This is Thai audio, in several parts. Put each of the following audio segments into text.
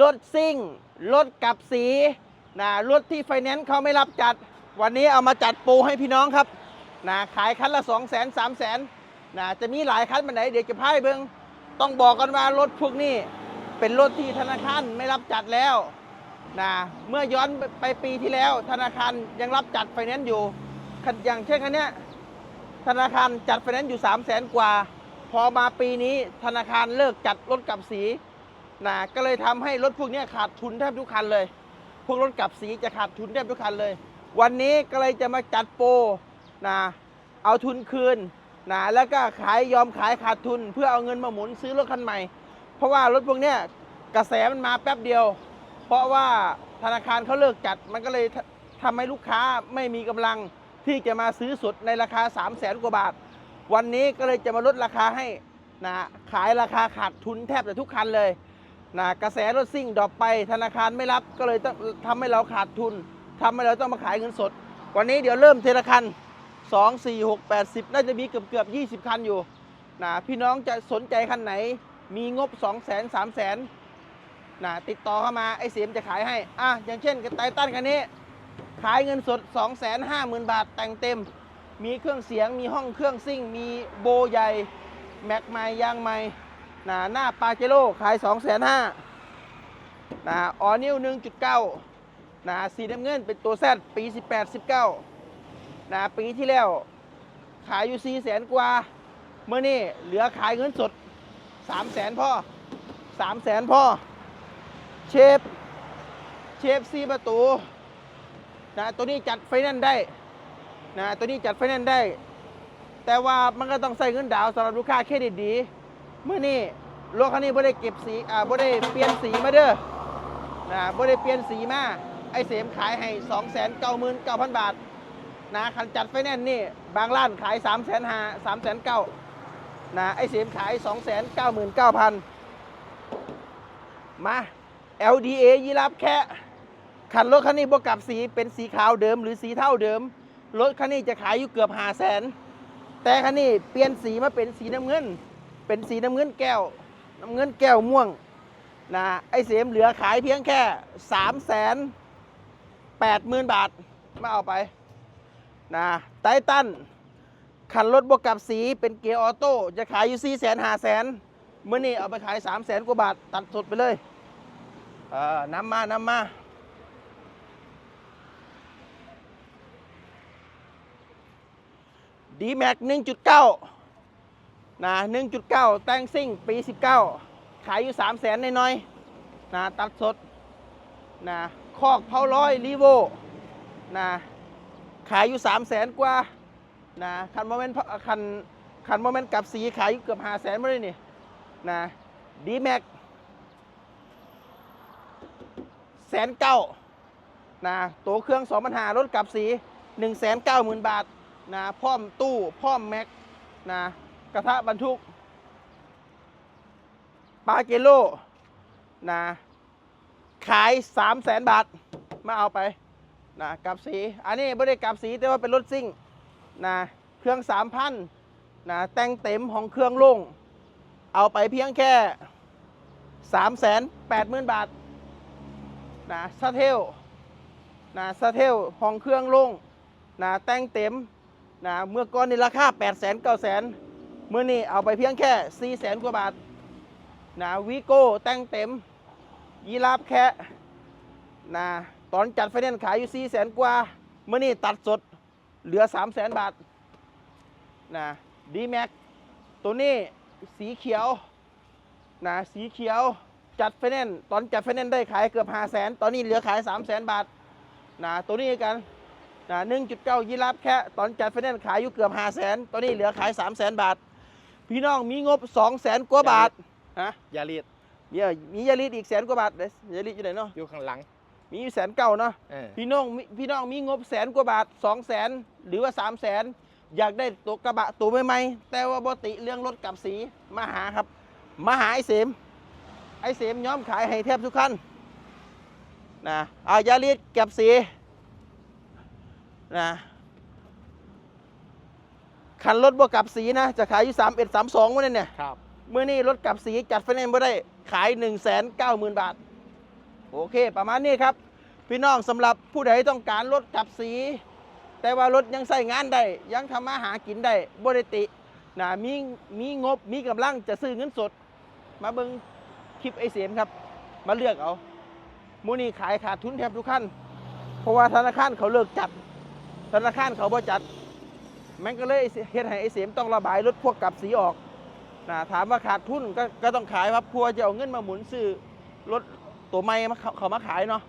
รถซิ่ง รถกับสีนะรถที่ไฟแนนซ์เขาไม่รับจัด วันนี้เอามาจัดปรให้พี่น้องครับนะขายคันละ2 0 0 0 0 0 3 0 0 0 0นะจะมีหลายคันมาไหนเดี๋ยวจะพายเบิงต้องบอกกันว่ารถพวกนี้เป็นรถที่ธนาคารไม่รับจัดแล้วนะเมื่อย้อนไปปีที่แล้ว ธนาคารยังรับจัดไฟแนนซ์อยู่อย่างเช่นคันนี้ธนาคารจัดไฟแนนซ์อยู่ 3 0 0 0 0 0 กว่า พอมาปีนี้ธนาคารเลิกจัดรถกับสี นะก็เลยทำให้รถพวกนี้ขาดทุนแทบทุกคันเลย พวกรถกับสีจะขาดทุนแทบทุกคันเลย วันนี้ก็เลยจะมาจัดโปรนะเอาทุนคืนนะแล้วก็ขายยอมขายขาดทุน เพื่อเอาเงินมาหมุนซื้อรถคันใหม่ เพราะว่ารถพวกนี้กระแสมันมาแป๊บเดียว เพราะว่าธนาคารเขาเลิกจัดมันก็เลยททำให้ลูกค้าไม่มีกำลังที่จะมาซื้อสดในราคา 3 0 0แสนกว่าบาท วันนี้ก็เลยจะมาลดราคาให้นะขายราคาขาดทุนแทบจะทุกคันเลย นะกระแสรถซิ่งดรอปไปธนาคารไม่รับก็เลยต้องทำให้เราขาดทุนทำให้เราต้องมาขายเงินสด วันนี้เดี๋ยวเริ่มเทละคัน2 4 6 8 0น่าจะมีเกือบเกือบ 20 คันอยู่นะพี่น้องจะสนใจคันไหน มีงบ 2 0 0 0 0 0 3 0 0 0 0นะติดต่อเข้ามา ไอเสียมจะขายให้ อะ อย่างเช่นกับไททันคันนี้ ขายเงินสด 2 5 0 0 0 0 บาทแต่งเต็ม มีเครื่องเสียง มีห้องเครื่องซิ่ง มีโบใหญ่ แม็กใหม่ยางใหม่ นะหน้าปาเจโร่ขาย 2 5 0 0 0 0นะออนิว1.9นะสีน้ำเงินเป็นตัวแซดปี 18 19นะปีที่แล้ว ขายอยู่ 4 0 0 0 0กว่า เมื่อนี่เหลือขายเงินสด 3 0 0 0 0พ่อ3 0 0 0 0พ่อ เชฟ เชฟซีประตูนะตัวนี้จัดไฟแนนซ์ได้นะตัวนี้จัดไฟแนนซ์ได้ แต่ว่ามันก็ต้องใส่เงินดาวน์สำหรับลูกค้าเครดิตดี เมื่อนี้รถคันนี้บ่ได้เก็บสีอ่าบ่ได้เปลี่ยนสีมาเด้อนะบ่ได้เปลี่ยนสีมาไอเสมขายให้299,000 บาทนะคันจัดไฟแนนซ์นี่บางร้านขาย 3 5 0 0 0 0 3 9 0 0 0นะไอเสมขาย 299,000มา LDA ยีรับแค่คันรถคันนี้บวกกับสีเป็นสีขาวเดิมหรือสีเท่าเดิม รถคันนี้จะขายอยู่เกือบ5 0 0 0 0 0แต่คันนี้เปลี่ยนสีมาเป็นสีน้ำเงิน เป็นสีน้ำเงินแก้ว น้ำเงินแก้วม่วงนะไอเสียมเหลือขายเพียงแค่สามแสนแปดหมื่นบาทไม่เอาไปนะไททันคันรถบวกกับสีเป็นเกียร์ออโต้จะขายอยู่สี่แสนห้าแสนเมื่อนี้เอาไปขายสามแสนกว่าบาท ตัดสดไปเลยเออนำมานำมาดีแม็กหนึ่งจุดเก้า นะ1.9 แต่งซิ่งปี 19 ขายอยู่ 3 0 0แสนน้อยๆนะตัดสดนะคอกเผาร้อยรีโวนะขายอยู่ 3 0 0แสนกว่านะคันโมเมนต์คันคันโมเมนต์กับสีขายอยู่เกือบ5 0 0แสนไม่ได้นี่นะดีแม็กแสนเก้านะตัวเครื่อง2 5 0 0รถกับสี 1 9 0 0 0 0 บาทนะพร้อมตู้พร้อมแม็กนะ กระทะบรรทุกปาเกโลนะขาย3 0 0แสนบาท มาเอาไปนะกับสี อันนี้ไม่ได้กับสีแต่ว่าเป็นรถซิ่งนะเครื่อง3,000นนะแต่งเต็มของเครื่องล่งเอาไปเพียงแค่3 8 0 0 0 0บาทนะสเทลนะสเทลของเครื่องล่งนะแต่งเต็มนะเมื่อก่อนนี่ราคา8 0 0 0 0 0 9 0 0 0 0 เมื่อนี้เอาไปเพียงแค่ 4 0 0 0 0กว่าบาทนะวีโก้แต่งเต็ม ยีราฟแคะนะตอนจัดไฟแนนซ์ขายอยู่4 0 0 0 0 กว่า เมื่อนี้ตัดสดเหลือ 3 0 0 0 0 0 บาทนะดีแม็กตัวนี้สีเขียวนะสีเขียวจัดไฟแนนซ์ตอนจัดไฟแนนซ์ได้ขายเกือบ 5 0 0 0 0 0 ตอนนี้เหลือขาย 3 0 0 0 0 0 บาทนะตัวนี้กันนะ1.9ยีราฟแค่ตอนจัดไฟแนนซ์ขายอยู่เกือบ 5 0 0 0 0 0 ตอนนี้เหลือขาย 3 0 0 0 0 0 บาท พี่น้องมีงบ2 0 0 0 0 0กว่าบาทฮะยาลีดมีเอ่อมียาลิตอีกแสนกว่าบาทเด้ยาลิตอยู่ไหนเนาะอยู่ข้างหลัง มีอยู่แสนเก้าเนาะเออพี่น้องมีพี่น้องมีงบแสนกว่าบาท2 0 0 0 0 0หรือว่า3 0 0 0 0 0อยากได้ตัวกระบะตัวใหม่ๆแต่ว่าบติเรื่องรถกับสีมาหาครับ มาหาไอ้เสมไอ้เสมย้อมขายให้แทบทุกคันนะเอายาลิตกับสีนะ คันรถบวกกับสีนะ จะขายอยู่3 1 3 2มื่อนี้เนี่ยครับเมื่อนี้รถกับสีจัดไฟแนนซ์ไม่ได้ขาย1 9 0 0 0 0บาท โอเค ประมาณนี้ครับ พี่น้องสำหรับผู้ใดต้องการรถกลับสี แต่ว่ารถยังใส่งานได้ยังทำมาหากินได้บริตินะมีมีงบมีกำลังจะซื้อเงินสด มาเบิงคลิปไอเสียมครับ มาเลือกเอามูนี่ขายขาดทุนแทบทุกขั้นเพราะว่าธนาคารเขาเลิกจัด ธนาคารเขาบ่จัด มันก็เลยเฮ็ดให้ไอเสียมต้องระบายรถพวกกลับสีออกนะถามว่าขาดทุนก็ก็ต้องขายครับพัวจะเอาเงินมาหมุนซื้อรถตัวใหม่มาเขาเขามาขายเนาะ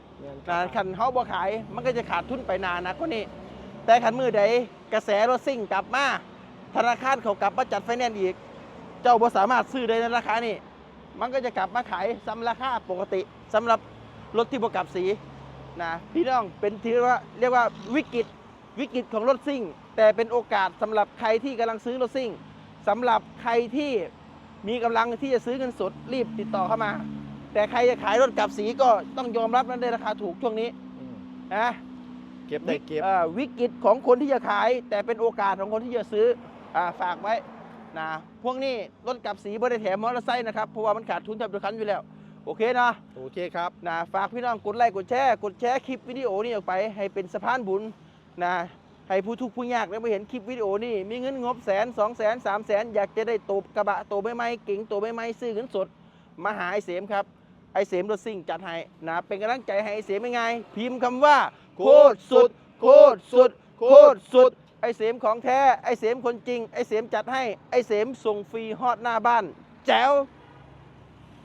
นะคันเขาบ่ขายมันก็จะขาดทุนไปนานนะก็นี่แต่คันมือใดกระแสรถซิ่งกลับมาธนาคารเขากลับมาจัดไฟแนนซ์อีก เจ้าบ่สามารถซื้อได้ในราคานี้มันก็จะกลับมาขายซ้ำราคาปกติสำหรับรถที่บ่กลับสีนะพี่น้องเป็นที่ว่าเรียกว่าวิกฤต วิกฤตของรถซิ่ง แต่เป็นโอกาสสำหรับใครที่กำลังซื้อรถซิ่งสำหรับใครที่มีกำลังที่จะซื้อเงินสดรีบติดต่อเข้ามา แต่ใครจะขายรถกลับสีก็ต้องยอมรับนั้นได้ราคาถูกช่วงนี้อืมนะเก็บได้เก็บอ่อวิกฤตของคนที่จะขาย แต่เป็นโอกาสของคนที่จะซื้ออาฝากไว้นะพวกนี้รถกลับสีบริแถมมอเตอร์ไซค์นะครับเพราะว่ามันขาดทุนแทบทุกคันอยู่แล้วโอเคนะโอเคครับนะฝากพี่น้องกดไลค์กดแชร์กดแชร์คลิปวิดีโอนี้ออกไปให้เป็นสะพานบุญ นะให้ผู้ทุกข์ผู้ยากได้มาเห็นคลิปวิดีโอนี้มีเงินงบแสนสองแสนสามแสนอยากจะได้ตัวกระบะตัวใบไม้เก๋งตัวใบไม้ซื้อเงินสดมาหาไอเสมครับไอเสมรถซิ่งจัดให้นะเป็นกำลังใจให้ไอเสมยังไง พิมพ์คำว่า โคตรสุด โคตรสุด โคตรสุด ไอเสมของแท้ไอเสมคนจริง ไอเสมจัดให้ไอเสมส่งฟรีฮอดหน้าบ้าน แจ๋ว